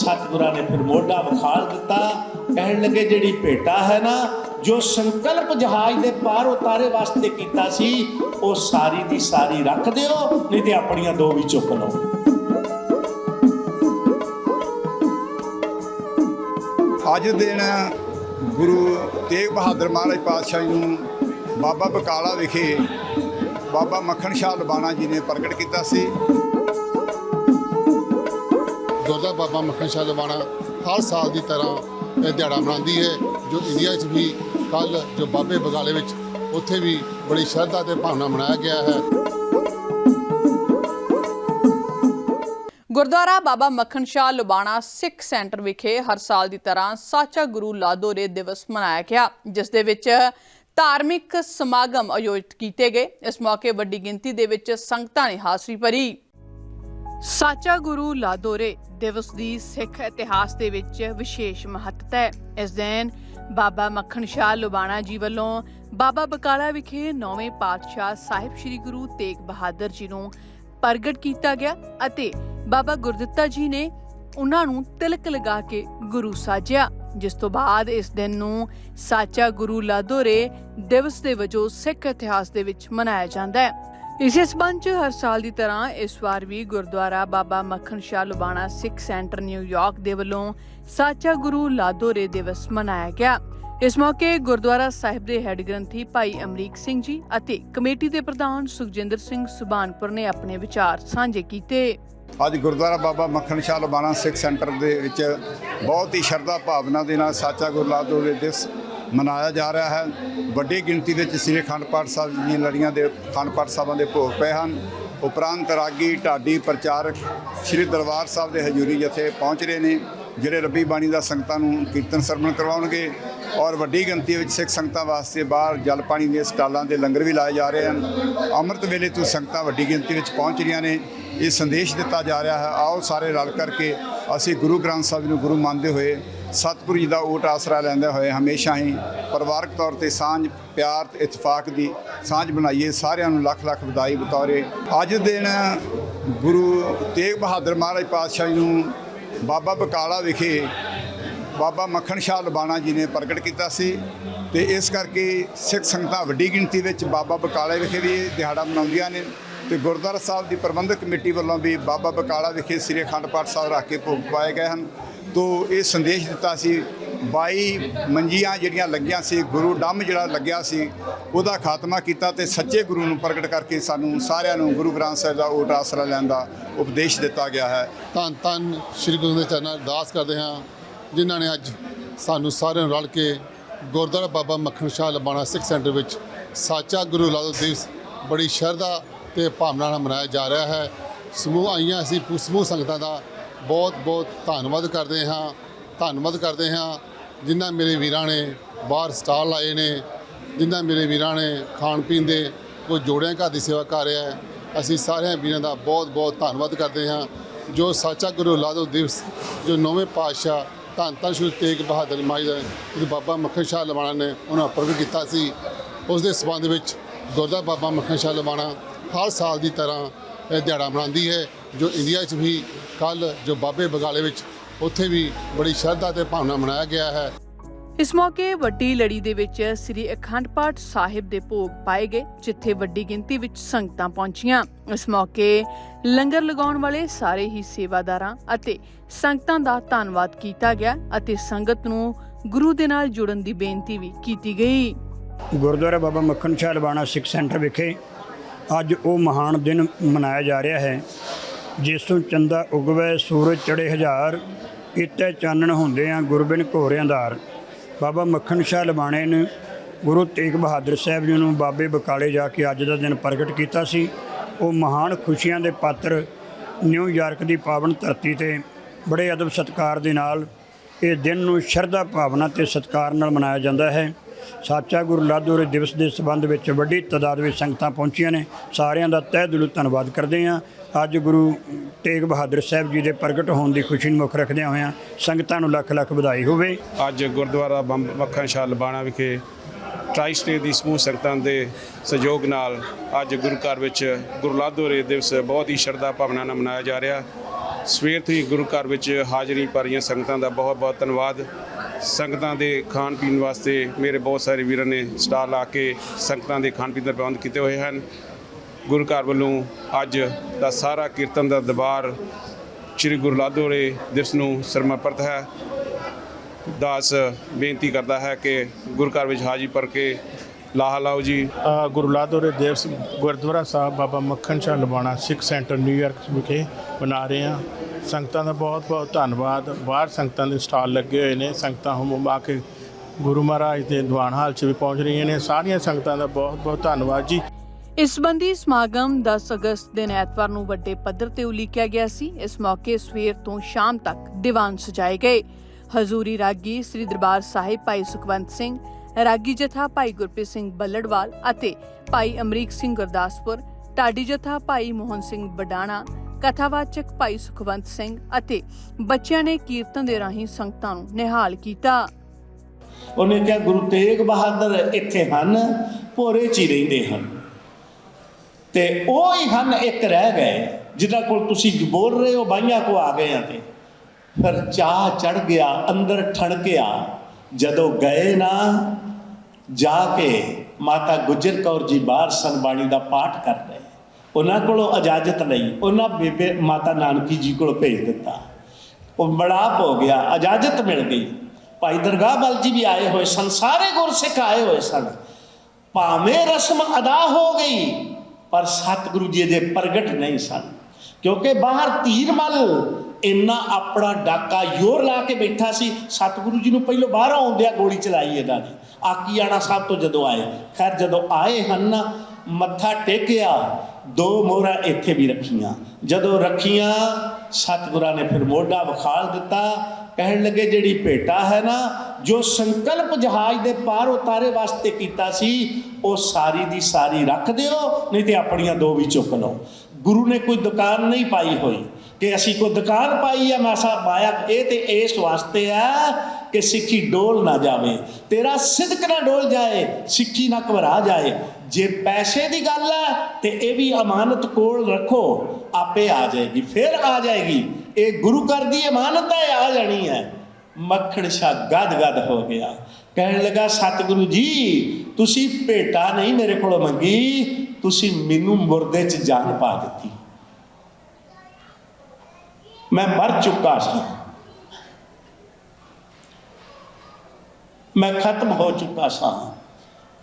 ਸਤਿਗੁਰਾਂ ਨੇ ਫਿਰ ਮੋਢਾ ਵਿਖਾਲ ਦਿੱਤਾ। ਕਹਿਣ ਲੱਗੇ, ਜਿਹੜੀ ਭੇਟਾ ਹੈ ਨਾ, ਜੋ ਸੰਕਲਪ ਜਹਾਜ਼ ਦੇ ਪਾਰ ਉਤਾਰੇ ਵਾਸਤੇ ਕੀਤਾ ਸੀ, ਉਹ ਸਾਰੀ ਦੀ ਸਾਰੀ ਰੱਖ ਦਿਓ, ਨਹੀਂ ਤੇ ਆਪਣੀਆਂ ਦੋ ਵੀ ਚੁੱਕ ਲਓ। ਅੱਜ ਦਿਨ ਗੁਰੂ ਤੇਗ ਬਹਾਦਰ ਮਹਾਰਾਜ ਪਾਤਸ਼ਾਹ ਜੀ ਨੂੰ ਬਾਬਾ ਬਕਾਲਾ ਵਿਖੇ ਬਾਬਾ ਮੱਖਣ ਸ਼ਾਹ ਲਬਾਣਾ ਜੀ ਨੇ ਪ੍ਰਗਟ ਕੀਤਾ ਸੀ। ਗੁਰਦਾ ਬਾਬਾ ਮੱਖਣ ਸ਼ਾਹ ਲਵਾਣਾ ਹਰ ਸਾਲ ਦੀ ਤਰ੍ਹਾਂ ਇਹ ਦਿਹਾੜਾ ਮਨਾਉਂਦੀ ਹੈ, ਜੋ ਇੰਡੀਆ 'ਚ ਵੀ ਕੱਲ ਜੋ ਬਾਬੇ ਬਗਾਲੇ ਵਿੱਚ ਉੱਥੇ ਵੀ ਬੜੀ ਸ਼ਰਧਾ ਤੇ ਭਾਵਨਾ ਮਨਾਇਆ ਗਿਆ ਹੈ। ਗੁਰਦੁਆਰਾ ਬਾਬਾ ਮੱਖਣ ਸ਼ਾਹ ਲੁਬਾਣਾ ਸਿੱਖ ਸੈਂਟਰ ਵਿਖੇ ਹਰ ਸਾਲ ਦੀ ਤਰ੍ਹਾਂ ਸਾਚਾ ਗੁਰੂ ਲਾਦੋਰੇ ਦਿਵਸ ਮਨਾਇਆ ਗਿਆ, ਜਿਸ ਦੇ ਵਿੱਚ ਧਾਰਮਿਕ ਸਮਾਗਮ ਆਯੋਜਿਤ ਕੀਤੇ ਗਏ। ਇਸ ਮੌਕੇ ਵੱਡੀ ਗਿਣਤੀ ਦੇ ਵਿੱਚ ਸੰਗਤਾਂ ਨੇ ਹਾਜ਼ਰੀ ਭਰੀ। ਸਾਚਾ ਗੁਰੂ ਲਾਦੋਰੇ ਦਿਵਸ ਦੀ ਸਿੱਖ ਇਤਿਹਾਸ ਦੇ ਵਿੱਚ ਵਿਸ਼ੇਸ਼ ਮਹੱਤਤਾ ਹੈ। ਇਸ ਦਿਨ ਬਾਬਾ ਮੱਖਣ ਸ਼ਾਹ ਲੁਬਾਣਾ ਜੀ ਵੱਲੋਂ ਬਾਬਾ ਬਕਾਲਾ ਵਿਖੇ ਨੌਵੇਂ ਪਾਤਸ਼ਾਹ ਸਾਹਿਬ ਸ੍ਰੀ ਗੁਰੂ ਤੇਗ ਬਹਾਦਰ ਜੀ ਨੂੰ ਪ੍ਰਗਟ ਕੀਤਾ ਗਿਆ ਅਤੇ ਬਾਬਾ ਗੁਰਦਿੱਤਾ ਜੀ ਨੇ ਉਹਨਾਂ ਨੂੰ ਤਿਲਕ ਲਗਾ ਕੇ ਗੁਰੂ ਸਾਜਿਆ, ਜਿਸ ਤੋਂ ਬਾਅਦ ਇਸ ਦਿਨ ਨੂੰ ਸਾਚਾ ਗੁਰੂ ਲਾਦੋਰੇ ਦਿਵਸ ਦੇ ਵਜੋਂ ਸਿੱਖ ਇਤਿਹਾਸ ਦੇ ਵਿੱਚ ਮਨਾਇਆ ਜਾਂਦਾ ਹੈ। ਇਸੇ ਸਬੰਧ 'ਚ ਹਰ ਸਾਲ ਦੀ ਤਰ੍ਹਾਂ ਇਸ ਵਾਰ ਵੀ Gurdwara Baba Makhan Shah Lubana Sikh centre New York ਦੇ ਵੱਲੋਂ ਸਾਚਾ ਗੁਰੂ ਲਾਦੋਰੇ ਦਿਵਸ ਮਨਾਇਆ ਗਿਆ। ਇਸ ਮੌਕੇ ਗੁਰਦੁਆਰਾ ਸਾਹਿਬ ਦੇ ਹੈੱਡ ਗ੍ਰੰਥੀ ਭਾਈ ਅਮਰੀਕ ਸਿੰਘ ਜੀ ਅਤੇ ਕਮੇਟੀ ਦੇ ਪ੍ਰਧਾਨ ਸੁਖਜਿੰਦਰ ਸਿੰਘ ਸੁਬਾਨਪੁਰ ਨੇ ਆਪਣੇ ਵਿਚਾਰ ਸਾਂਝੇ ਕੀਤੇ। ਅੱਜ ਗੁਰਦੁਆਰਾ ਬਾਬਾ ਮੱਖਣ ਸ਼ਾਹ ਲਬਾਣਾ ਸਿੱਖ ਸੈਂਟਰ ਦੇ ਵਿੱਚ ਬਹੁਤ ਹੀ ਸ਼ਰਧਾ ਭਾਵਨਾ ਦੇ ਨਾਲ ਸਾਚਾ ਗੁਰੂ ਲਾਦੋਰੇ ਦਿਵਸ ਮਨਾਇਆ ਜਾ ਰਿਹਾ ਹੈ। ਵੱਡੀ ਗਿਣਤੀ ਵਿੱਚ ਸ੍ਰੀ ਅਖੰਡ ਪਾਠ ਸਾਹਿਬ ਜੀ ਦੀਆਂ ਲੜੀਆਂ ਦੇ, ਅਖੰਡ ਪਾਠ ਸਾਹਿਬਾਂ ਦੇ ਭੋਗ ਪਏ ਹਨ। ਉਪਰੰਤ ਰਾਗੀ ਢਾਡੀ ਪ੍ਰਚਾਰਕ ਸ੍ਰੀ ਦਰਬਾਰ ਸਾਹਿਬ ਦੇ ਹਜ਼ੂਰੀ ਜਥੇ ਪਹੁੰਚ ਰਹੇ ਨੇ, ਜਿਹੜੇ ਰੱਬੀ ਬਾਣੀ ਦਾ ਸੰਗਤਾਂ ਨੂੰ ਕੀਰਤਨ ਸਰਵਣ ਕਰਵਾਉਣਗੇ ਔਰ ਵੱਡੀ ਗਿਣਤੀ ਵਿੱਚ ਸਿੱਖ ਸੰਗਤਾਂ ਵਾਸਤੇ ਬਾਹਰ ਜਲ ਪਾਣੀ ਦੇ ਸਟਾਲਾਂ ਦੇ ਲੰਗਰ ਵੀ ਲਾਏ ਜਾ ਰਹੇ ਹਨ। ਅੰਮ੍ਰਿਤ ਵੇਲੇ ਤੋਂ ਸੰਗਤਾਂ ਵੱਡੀ ਗਿਣਤੀ ਵਿੱਚ ਪਹੁੰਚ ਰਹੀਆਂ ਨੇ। ਇਹ ਸੰਦੇਸ਼ ਦਿੱਤਾ ਜਾ ਰਿਹਾ ਹੈ, ਆਓ ਸਾਰੇ ਰਲ ਕਰਕੇ ਅਸੀਂ ਗੁਰੂ ਗ੍ਰੰਥ ਸਾਹਿਬ ਨੂੰ ਗੁਰੂ ਮੰਨਦੇ ਹੋਏ ਸਤਿਗੁਰੂ ਜੀ ਦਾ ਓਟ ਆਸਰਾ ਲੈਂਦੇ ਹੋਏ ਹਮੇਸ਼ਾ ਹੀ ਪਰਿਵਾਰਕ ਤੌਰ ਤੇ ਸਾਂਝ, ਪਿਆਰ ਤੇ ਇਤਫਾਕ ਦੀ ਸਾਂਝ ਬਣਾਈਏ, ਸਾਰਿਆਂ ਨੂੰ ਲੱਖ ਲੱਖ ਵਧਾਈ ਬਤੌਰੇ। ਅੱਜ ਦਿਨ ਗੁਰੂ ਤੇਗ ਬਹਾਦਰ ਮਹਾਰਾਜ ਪਾਤਸ਼ਾਹ ਜੀ ਨੂੰ ਬਾਬਾ ਬਕਾਲਾ ਵਿਖੇ ਬਾਬਾ ਮੱਖਣ ਸ਼ਾਹ ਲਬਾਣਾ ਜੀ ਨੇ ਪ੍ਰਗਟ ਕੀਤਾ ਸੀ ਤੇ ਇਸ ਕਰਕੇ ਸਿੱਖ ਸੰਗਤਾਂ ਵੱਡੀ ਗਿਣਤੀ ਵਿੱਚ ਬਾਬਾ ਬਕਾਲੇ ਵਿਖੇ ਵੀ ਇਹ ਦਿਹਾੜਾ ਮਨਾਉਂਦੀਆਂ ਨੇ ਤੇ ਗੁਰਦੁਆਰਾ ਸਾਹਿਬ ਦੀ ਪ੍ਰਬੰਧਕ ਕਮੇਟੀ ਵੱਲੋਂ ਵੀ ਬਾਬਾ ਬਕਾਲਾ ਵਿਖੇ ਸ੍ਰੀ ਅਖੰਡ ਪਾਠ ਸਾਹਿਬ ਰੱਖ ਕੇ ਭੋਗ ਪਾਏ ਗਏ ਹਨ। ਤੋਂ ਇਹ ਸੰਦੇਸ਼ ਦਿੱਤਾ ਸੀ 22 ਮੰਜੀਆਂ ਜਿਹੜੀਆਂ ਲੱਗੀਆਂ ਸੀ, ਗੁਰੂ ਡੰਮ ਜਿਹੜਾ ਲੱਗਿਆ ਸੀ, ਉਹਦਾ ਖਾਤਮਾ ਕੀਤਾ ਤੇ ਸੱਚੇ ਗੁਰੂ ਨੂੰ ਪ੍ਰਗਟ ਕਰਕੇ ਸਾਨੂੰ ਸਾਰਿਆਂ ਨੂੰ ਗੁਰੂ ਗ੍ਰੰਥ ਸਾਹਿਬ ਦਾ ਓਟ ਆਸਰਾ ਲੈਣ ਦਾ ਉਪਦੇਸ਼ ਦਿੱਤਾ ਗਿਆ ਹੈ। ਧੰਨ ਧੰਨ ਸ੍ਰੀ ਗੁਰੂ ਦੇ ਚਰਨਾਂ ਅਰਦਾਸ ਕਰਦੇ ਹਾਂ, ਜਿਨ੍ਹਾਂ ਨੇ ਅੱਜ ਸਾਨੂੰ ਸਾਰਿਆਂ ਨੂੰ ਰਲ ਕੇ ਗੁਰਦੁਆਰਾ ਬਾਬਾ ਮੱਖਣ ਸ਼ਾਹ ਲਬਾਣਾ ਸਿੱਖ ਸੈਂਟਰ ਵਿੱਚ ਸਾਚਾ ਗੁਰੂ ਲਾਲ ਦਿਵਸ ਬੜੀ ਸ਼ਰਧਾ ਤੇ ਭਾਵਨਾ ਨਾਲ ਮਨਾਇਆ ਜਾ ਰਿਹਾ ਹੈ। ਸਮੂਹ ਆਈਆਂ ਸੀ ਪੂ- ਸਮੂਹ ਸੰਗਤਾਂ ਦਾ ਬਹੁਤ ਬਹੁਤ ਧੰਨਵਾਦ ਕਰਦੇ ਹਾਂ, ਧੰਨਵਾਦ ਕਰਦੇ ਹਾਂ ਜਿਨ੍ਹਾਂ ਮੇਰੇ ਵੀਰਾਂ ਨੇ ਬਾਹਰ ਸਟਾਲ ਲਾਏ ਨੇ, ਜਿਨ੍ਹਾਂ ਮੇਰੇ ਵੀਰਾਂ ਨੇ ਖਾਣ ਪੀਣ ਦੇ ਕੋਈ ਜੋੜਿਆਂ ਘਰ ਦੀ ਸੇਵਾ ਕਰ ਰਿਹਾ ਹੈ। ਅਸੀਂ ਸਾਰਿਆਂ ਵੀਰਾਂ ਦਾ ਬਹੁਤ ਬਹੁਤ ਧੰਨਵਾਦ ਕਰਦੇ ਹਾਂ। ਜੋ ਸਾਚਾ ਗੁਰੂ ਲਾਦੋ ਦਿਵਸ, ਜੋ ਨੌਵੇਂ ਪਾਤਸ਼ਾਹ ਧੰਨ ਧੰਨ ਸ਼੍ਰੀ ਤੇਗ ਬਹਾਦਰ ਮਾਈ ਦਾ ਬਾਬਾ ਮੱਖਣ ਸ਼ਾਹ ਲਵਾਣਾ ਨੇ ਉਹਨਾਂ ਪ੍ਰਗਟ ਕੀਤਾ ਸੀ, ਉਸ ਦੇ ਸਬੰਧ ਵਿੱਚ ਗੁਰਦਾ ਬਾਬਾ ਮੱਖਣ ਸ਼ਾਹ ਲਵਾਣਾ ਹਰ ਸਾਲ ਦੀ ਤਰ੍ਹਾਂ ਇਹ ਦਿਹਾੜਾ ਮਨਾਉਂਦੀ ਹੈ। ਜੋ ਇੰਡੀਆ 'ਚ ਵੀ ਕੱਲ ਜੋ ਬਾਬੇ ਬਗਾਲੇ ਵਿੱਚ ਉੱਥੇ ਵੀ ਬੜੀ ਸ਼ਰਧਾ ਤੇ ਭਾਵਨਾ ਮਨਾਇਆ ਗਿਆ ਹੈ। ਇਸ ਮੌਕੇ ਵੱਡੀ ਲੜੀ ਦੇ ਵਿੱਚ ਸ੍ਰੀ ਅਖੰਡ ਪਾਠ ਸਾਹਿਬ ਦੇ ਭੋਗ ਪਾਏ ਗਏ ਜਿੱਥੇ ਵੱਡੀ ਗਿਣਤੀ ਵਿੱਚ ਸੰਗਤਾਂ ਪਹੁੰਚੀਆਂ। ਇਸ ਮੌਕੇ ਲੰਗਰ ਲਗਾਉਣ ਵਾਲੇ ਸਾਰੇ ਹੀ ਸੇਵਾਦਾਰਾਂ ਅਤੇ ਸੰਗਤਾਂ ਦਾ ਧੰਨਵਾਦ ਕੀਤਾ ਗਿਆ ਅਤੇ ਸੰਗਤ ਨੂੰ ਗੁਰੂ ਦੇ ਨਾਲ ਜੁੜਨ ਦੀ ਬੇਨਤੀ ਵੀ ਕੀਤੀ ਗਈ। ਗੁਰਦੁਆਰਾ ਬਾਬਾ ਮੱਖਣ ਸ਼ਾਹ ਲਵਾਣਾ ਸਿੱਖ ਸੈਂਟਰ ਵਿਖੇ ਅੱਜ ਉਹ ਮਹਾਨ ਦਿਨ ਮਨਾਇਆ ਜਾ ਰਿਹਾ ਹੈ। ਜਿਸ ਤੋਂ ਚੰਦਾ ਉਗਵੇ, ਸੂਰਜ ਚੜੇ ਹਜ਼ਾਰ ਇਤੇ ਚਾਨਣ ਹੁੰਦੇ ਆ ਗੁਰਬਿਨ ਘੋਰ ਅੰਧਾਰ ਬਾਬਾ ਮੱਖਣ ਸ਼ਾਹ ਲਵਾਣੇ ਨੇ ਗੁਰੂ ਤੇਗ ਬਹਾਦਰ ਸਾਹਿਬ ਜੀ ਨੂੰ ਬਾਬੇ ਬਕਾਲੇ ਜਾ ਕੇ ਅੱਜ ਦਾ ਦਿਨ ਪ੍ਰਗਟ ਕੀਤਾ ਸੀ। ਉਹ ਮਹਾਨ ਖੁਸ਼ੀਆਂ ਦੇ ਪਾਤਰ ਨਿਊਯਾਰਕ ਦੀ ਪਾਵਨ ਧਰਤੀ ਤੇ ਬੜੇ ਅਦਬ ਸਤਕਾਰ ਦੇ ਨਾਲ ਇਹ ਦਿਨ ਨੂੰ ਸ਼ਰਧਾ ਭਾਵਨਾ ਤੇ ਸਤਕਾਰ ਨਾਲ ਮਨਾਇਆ ਜਾਂਦਾ ਹੈ। ਸਾਚਾ ਗੁਰੂ ਲਾਦੋਰੇ ਦਿਵਸ ਦੇ ਸਬੰਧ ਵਿੱਚ ਵੱਡੀ ਤਾਦਾਦ ਵਿੱਚ ਸੰਗਤਾਂ ਪਹੁੰਚੀਆਂ ਨੇ। ਸਾਰਿਆਂ ਦਾ ਤਹਿ ਦਿਲੋਂ ਧੰਨਵਾਦ ਕਰਦੇ ਹਾਂ। ਅੱਜ ਗੁਰੂ ਤੇਗ ਬਹਾਦਰ ਸਾਹਿਬ ਜੀ ਦੇ ਪ੍ਰਗਟ ਹੋਣ ਦੀ ਖੁਸ਼ੀ ਨੂੰ ਮੁੱਖ ਰੱਖਦਿਆਂ ਹੋਇਆਂ ਸੰਗਤਾਂ ਨੂੰ ਲੱਖ ਲੱਖ ਵਧਾਈ ਹੋਵੇ। ਅੱਜ ਗੁਰਦੁਆਰਾ ਬੰਬ ਮੱਖਣ ਸ਼ਾਹ ਲਬਾਣਾ ਵਿਖੇ ਟਰਾਈ ਸਟੇਟ ਦੀ ਸਮੂਹ ਸੰਗਤਾਂ ਦੇ ਸਹਿਯੋਗ ਨਾਲ ਅੱਜ ਗੁਰੂ ਘਰ ਵਿੱਚ ਗੁਰੂ ਲਾਦੋਰੇ ਦਿਵਸ ਬਹੁਤ ਹੀ ਸ਼ਰਧਾ ਭਾਵਨਾ ਨਾਲ ਮਨਾਇਆ ਜਾ ਰਿਹਾ। ਸਵੇਰ ਤੋਂ ਹੀ ਗੁਰੂ ਘਰ ਵਿੱਚ ਹਾਜ਼ਰੀ ਭਰੀਆਂ ਸੰਗਤਾਂ ਦਾ ਬਹੁਤ ਬਹੁਤ ਧੰਨਵਾਦ। ਸੰਗਤਾਂ ਦੇ ਖਾਣ ਪੀਣ ਵਾਸਤੇ ਮੇਰੇ ਬਹੁਤ ਸਾਰੇ ਵੀਰਾਂ ਨੇ ਸਟਾਲ ਲਾ ਕੇ ਸੰਗਤਾਂ ਦੇ ਖਾਣ ਪੀਣ ਦਾ ਪ੍ਰਬੰਧ ਕੀਤੇ ਹੋਏ ਹਨ। ਗੁਰੂ ਘਰ ਵੱਲੋਂ ਅੱਜ ਦਾ ਸਾਰਾ ਕੀਰਤਨ ਦਾ ਦਰਬਾਰ ਸ੍ਰੀ ਗੁਰੂ ਲਾਦੋਰੇ ਦਿਵਸ ਨੂੰ ਸਮਰਪਿਤ ਹੈ। ਦਾਸ ਬੇਨਤੀ ਕਰਦਾ ਹੈ ਕਿ ਗੁਰੂ ਘਰ ਵਿੱਚ ਹਾਜ਼ਰੀ ਭਰ ਕੇ ਲਾਹਾ ਲਾਓ ਜੀ। ਅ, ਗੁਰੂ ਲਾਦੋਰੇ ਦੇਵ Singh Gurdwara Sahib Baba Makhan Shah Lavana Sikh centre New York ਵਿਖੇ ਮਨਾ ਰਹੇ ਹਾਂ। ਸੰਗਤਾਂ ਦਾ ਬਹੁਤ ਬਹੁਤ ਧੰਨਵਾਦ। ਬਾਹਰ ਸੰਗਤਾਂ ਦੇ ਸਟਾਲ ਲੱਗੇ ਹੋਏ ਨੇ। ਸੰਗਤਾਂ ਹਮ ਆ ਕੇ ਗੁਰੂ ਮਹਾਰਾਜ ਦੇ ਦੀਵਾਨ ਹਾਲ 'ਚ ਵੀ ਪਹੁੰਚ ਰਹੀਆਂ ਨੇ। ਸਾਰੀਆਂ ਸੰਗਤਾਂ ਦਾ ਬਹੁਤ ਬਹੁਤ ਧੰਨਵਾਦ ਜੀ। ਇਸ ਸੰਬੰਧੀ ਸਮਾਗਮ 10 ਅਗਸਤ ਦਿਨ ਐਤਵਾਰ ਨੂੰ ਵੱਡੇ ਪੱਧਰ ਤੇ ਉਲੀਕਿਆ ਗਿਆ ਸੀ। ਇਸ ਮੌਕੇ ਸਵੇਰ ਤੋਂ ਸ਼ਾਮ ਤੱਕ ਦੀਵਾਨ ਸਜਾਏ ਗਏ। ਹਜ਼ੂਰੀ ਰਾਗੀ ਸ੍ਰੀ ਦਰਬਾਰ ਸਾਹਿਬ ਭਾਈ ਸੁਖਵੰਤ ਸਿੰਘ, ਰਾਗੀ ਜਥਾ ਭਾਈ ਗੁਰਪ੍ਰੀਤ ਸਿੰਘ ਬੱਲੜਵਾਲ ਅਤੇ ਭਾਈ ਅਮਰੀਕ ਸਿੰਘ ਗੁਰਦਾਸਪੁਰ, ਢਾਡੀ ਜਥਾ ਭਾਈ ਮੋਹਨ ਸਿੰਘ ਬਡਾਣਾ ਕਥਾਵਾਚਕ ਭਾਈ ਸੁਖਵੰਤ ਸਿੰਘ ਅਤੇ ਬੱਚਿਆਂ ਨੇ ਕੀਰਤਨ ਦੇ ਰਾਹੀਂ ਸੰਗਤਾਂ ਨੂੰ ਨਿਹਾਲ ਕੀਤਾ। ਉਹਨੇ ਕਿਹਾ, ਗੁਰੂ ਤੇਗ ਬਹਾਦਰ ਇੱਥੇ ਹਨ, ਭੋਰੇ ਚ ਹੀ ਰਹਿੰਦੇ ਹਨ। ਤੇ ਉਹ ਹੀ ਹਨ, ਇੱਕ ਰਹਿ ਗਏ ਜਿਨ੍ਹਾਂ ਕੋਲ ਤੁਸੀਂ ਬੋਲ ਰਹੇ ਹੋ, ਬਾਈਆਂ ਕੋ ਆ ਗਏ ਆ ਤੇ। ਫਿਰ ਚਾਹ ਚੜ ਗਿਆ, ਅੰਦਰ ਠਣਕਿਆ, ਜਦੋਂ ਗਏ ਨਾ, ਜਾ ਕੇ ਮਾਤਾ ਗੁਜਰ ਕੌਰ ਜੀ ਬਾਹਰ ਸਨ ਬਾਣੀ ਦਾ ਪਾਠ ਕਰ ਰਹੇ। ਉਹਨਾਂ ਕੋਲੋਂ ਇਜਾਜ਼ਤ ਲਈ ਉਹਨਾਂ ਬੇਬੇ ਮਾਤਾ ਨਾਨਕੀ ਜੀ ਕੋਲ ਭੇਜ ਦਿੱਤਾ। ਉਹ ਬੜਾਪ ਹੋ ਗਿਆ, ਇਜਾਜ਼ਤ ਮਿਲ ਗਈ। ਭਾਈ ਦਰਗਾਹ ਬਲ ਜੀ ਵੀ ਆਏ ਹੋਏ ਸਨ, ਸਾਰੇ ਗੁਰਸਿੱਖ ਆਏ ਹੋਏ ਸਨ। ਭਾਵੇਂ ਰਸਮ ਅਦਾ ਹੋ ਗਈ, ਪਰ ਸਤਿਗੁਰੂ ਜੀ ਦੇ ਪ੍ਰਗਟ ਨਹੀਂ ਸਨ। ਕਿਉਂਕਿ ਬਾਹਰ ਧੀਰ ਮਲ ਇੰਨਾ ਆਪਣਾ ਡਾਕਾ ਯੋਰ ਲਾ ਕੇ ਬੈਠਾ ਸੀ, ਸਤਿਗੁਰੂ ਜੀ ਨੂੰ ਪਹਿਲੋਂ ਬਾਹਰ ਆਉਂਦਿਆਂ ਗੋਲੀ ਚਲਾਈ ਇਹਨਾਂ ਨੇ। ਆਕੀਆਣਾ ਸਾਹਿਬ ਤੋਂ ਜਦੋਂ ਆਏ, ਖੈਰ ਜਦੋਂ ਆਏ ਹਨ ਮੱਥਾ ਟੇਕਿਆ ਦੋ ਮੋਹਰਾਂ ਇੱਥੇ ਵੀ ਰੱਖੀਆਂ। ਜਦੋਂ ਰੱਖੀਆਂ, ਸਤਿਗੁਰਾਂ ਨੇ ਫਿਰ ਮੋਢਾ ਵਿਖਾਲ ਦਿੱਤਾ। ਕਹਿਣ ਲੱਗੇ, ਜਿਹੜੀ ਭੇਟਾ ਹੈ ਨਾ, ਜੋ ਸੰਕਲਪ ਜਹਾਜ਼ ਦੇ ਪਾਰ ਉਤਾਰੇ ਵਾਸਤੇ ਕੀਤਾ ਸੀ, ਉਹ ਸਾਰੀ ਦੀ ਸਾਰੀ ਰੱਖ ਦਿਓ, ਨਹੀਂ ਤੇ ਆਪਣੀਆਂ ਦੋ ਵੀ ਚੁੱਕ ਲਓ। ਗੁਰੂ ਨੇ ਕੋਈ ਦੁਕਾਨ ਨਹੀਂ ਪਾਈ ਹੋਈ ਕਿ ਅਸੀਂ ਕੋਈ ਦੁਕਾਨ ਪਾਈ ਹੈ ਮਾਸਾ, ਮਾਇਆ, ਇਹ ਤੇ ਇਸ ਵਾਸਤੇ ਆ ਕਿ ਸਿੱਖੀ ਡੋਲ ਨਾ ਜਾਵੇ, ਤੇਰਾ ਸਿਦਕ ਨਾ ਡੋਲ ਜਾਏ, ਸਿੱਖੀ ਨਾ ਘਬਰਾ ਜਾਏ। ਜੇ ਪੈਸੇ ਦੀ ਗੱਲ ਹੈ, ਤੇ ਇਹ ਵੀ ਅਮਾਨਤ ਕੋਲ ਰੱਖੋ, ਆਪੇ ਆ ਜਾਏਗੀ, ਫਿਰ ਆ ਜਾਏਗੀ। ਇਹ ਗੁਰੂ ਘਰ ਦੀ ਅਮਾਨਤ ਹੈ, ਆ ਜਾਣੀ ਹੈ। ਮੱਖਣ ਸ਼ਾ ਗਦ ਗਦ ਹੋ ਗਿਆ। ਕਹਿਣ ਲੱਗਾ, ਸਤਿਗੁਰੂ ਜੀ, ਤੁਸੀਂ ਭੇਟਾ ਨਹੀਂ ਮੇਰੇ ਕੋਲੋਂ ਮੰਗੀ, ਤੁਸੀਂ ਮੈਨੂੰ ਮੁਰਦੇ 'ਚ ਜਾਨ ਪਾ ਦਿੱਤੀ। ਮੈਂ ਮਰ ਚੁੱਕਾ ਸੀ। ਮੈਂ ਖਤਮ ਹੋ ਚੁੱਕਾ ਸਾਂ।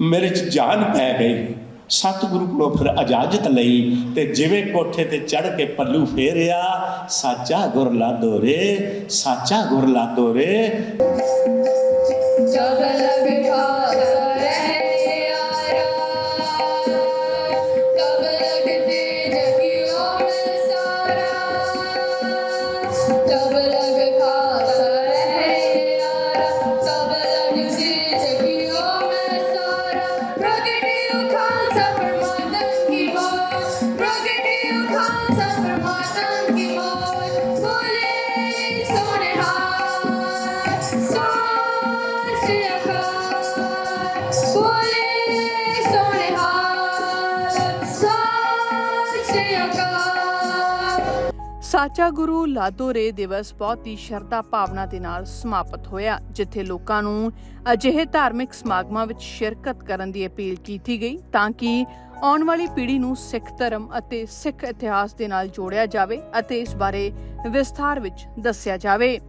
ਮੇਰੇ ਚ ਜਾਨ ਪੈ ਗਈ। ਸਤਿਗੁਰੂ ਕੋਲੋਂ ਫਿਰ ਇਜਾਜ਼ਤ ਲਈ ਤੇ ਜਿਵੇਂ ਕੋਠੇ ਤੇ ਚੜ ਕੇ ਪੱਲੂ ਫੇਰਿਆ, ਸਾਚਾ ਗੁਰ ਲਾਦੋ ਰੇ, ਸਾਚਾ ਗੁਰ ਲਾਦੋ ਰੇ। ਸਾਚਾ ਗੁਰੂ ਲਾਦੋਰੇ ਦਿਵਸ ਬਹੁਤ ਹੀ ਸ਼ਰਧਾ ਭਾਵਨਾ ਦੇ ਨਾਲ ਸਮਾਪਤ ਹੋਇਆ, ਜਿੱਥੇ ਲੋਕਾਂ ਨੂੰ ਅਜਿਹੇ ਧਾਰਮਿਕ ਸਮਾਗਮਾਂ ਵਿੱਚ ਸ਼ਿਰਕਤ ਕਰਨ ਦੀ ਅਪੀਲ ਕੀਤੀ ਗਈ ਤਾਂ ਕਿ ਆਉਣ ਵਾਲੀ ਪੀੜ੍ਹੀ ਨੂੰ ਸਿੱਖ ਧਰਮ ਅਤੇ ਸਿੱਖ ਇਤਿਹਾਸ ਦੇ ਨਾਲ ਜੋੜਿਆ ਜਾਵੇ ਅਤੇ ਇਸ ਬਾਰੇ ਵਿਸਥਾਰ ਵਿੱਚ ਦੱਸਿਆ ਜਾਵੇ।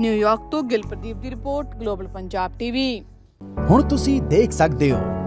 ਨਿਊਯਾਰਕ ਤੋਂ ਗਿਲਪ੍ਰਦੀਪ ਦੀ ਰਿਪੋਰਟ, ਗਲੋਬਲ ਪੰਜਾਬ ਟੀਵੀ। ਹੁਣ ਤੁਸੀਂ ਦੇਖ ਸਕਦੇ ਹੋ